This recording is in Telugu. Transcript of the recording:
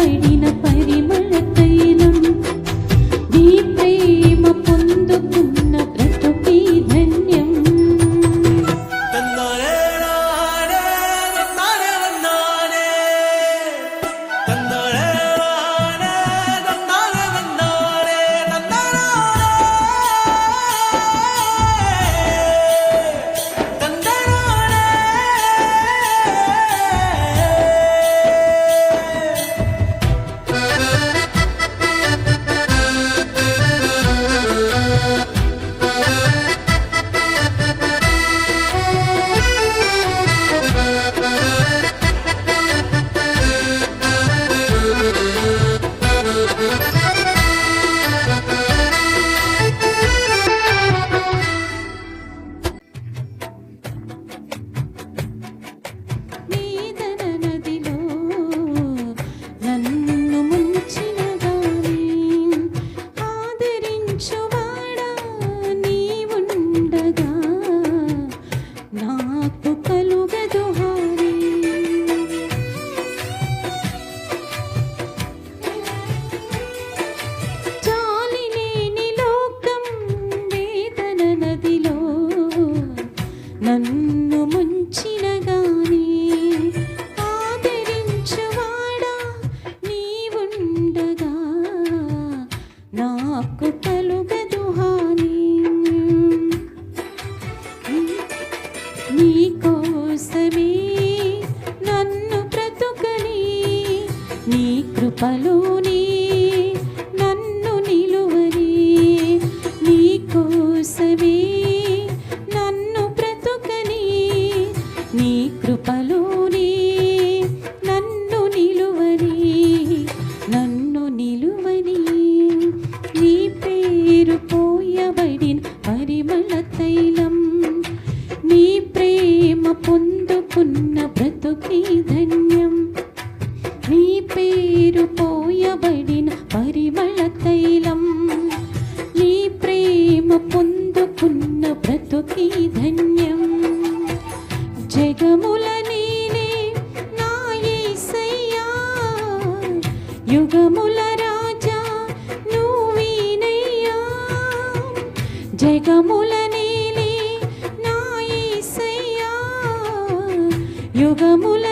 പണിന आपको कलुग दुहा Palo సఖీ ధన్యం. జగముల నేనే నా ఏసయ్యా. యుగముల రాజా నువ్వేనయ్యా జగముల నేనే నా ఏసయ్యా. యుగముల